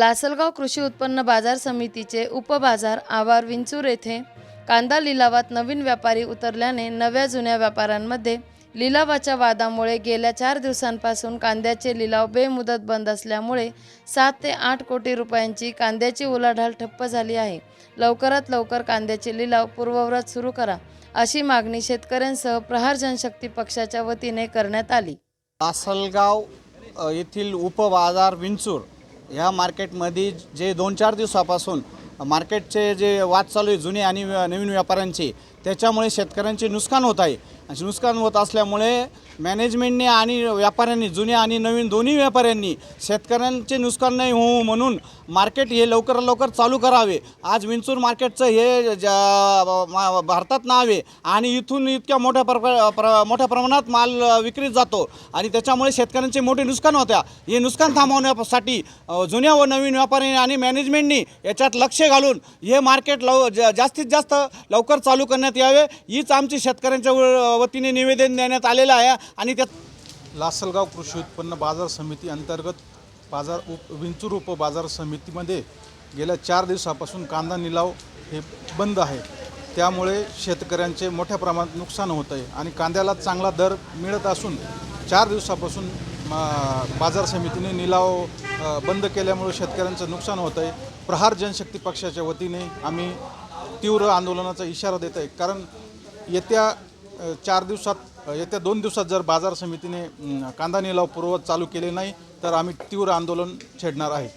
लासलगाव कृषी उत्पन्न बाजार समितीचे उपबाजार आवार विंचूर येथे कांदा लिलावात नवीन व्यापारी उतरल्याने नव्या जुन्या व्यापाऱ्यांमध्ये लिलावाच्या वादामुळे गेल्या चार दिवसांपासून कांद्याचे लिलाव बेमुदत बंद असल्यामुळे सात ते आठ कोटी रुपयांची कांद्याची उलाढाल ठप्प झाली आहे. लवकरात लवकर कांद्याचे लिलाव पूर्वव्रत सुरू करा अशी मागणी शेतकऱ्यांसह प्रहार जनशक्ती पक्षाच्या वतीने करण्यात आली. लासलगाव येथील उपबाजार विंचूर ह्या मार्केटमध्ये जे दोन चार दिवसापासून मार्केटचे जे वाद चालू आहे जुने आणि नवीन व्यापाऱ्यांचे त्याच्यामुळे शेतकऱ्यांचे नुकसान होत आहे. आणि नुकसान होत असल्यामुळे मॅनेजमेंटने आणि व्यापाऱ्यांनी जुने आणि नवीन दोन्ही व्यापाऱ्यांनी शेतकऱ्यांचे नुकसान नाही होऊ म्हणून मार्केट हे लवकरात लवकर चालू करावे. आज विंचूर मार्केटचं हे ज्या भारतात नाव आहे आणि इथून इतक्या मोठ्या प्र प्र मोठ्या प्रमाणात माल विक्रीत जातो आणि त्याच्यामुळे शेतकऱ्यांचे मोठे नुकसान होत्या. हे नुकसान थांबवण्यासाठी जुन्या व नवीन व्यापाऱ्यांनी आणि मॅनेजमेंटनी याच्यात लक्ष घालून हे मार्केट लव जा जास्तीत जास्त लवकर चालू करण्यात यावे. हीच आमची शेतकऱ्यांच्या व- वतीने निवेदन देण्यात आलेलं आहे आणि त्यात लासलगाव कृषी उत्पन्न बाजार समिती अंतर्गत बाजार उप विंचूर उप बाजार समितीमध्ये गेल्या चार दिवसापासून कांदा निलाव हे बंद आहे. त्यामुळे शेतकऱ्यांचे मोठ्या प्रमाणात नुकसान होत आहे आणि कांद्याला चांगला दर मिळत असून चार दिवसापासून बाजार समितीने निलाव बंद केल्यामुळे शेतकऱ्यांचं नुकसान होत आहे. प्रहार जनशक्ती पक्षाच्या वतीने आम्ही तीव्र आंदोलनाचा इशारा देत आहे. कारण येत्या चार दिवसात येत्या दोन दिवसात जर बाजार समितीने कांदा निलाव पूर्वत चालू केले नाही तर आम्ही तीव्र आंदोलन छेडणार आहे.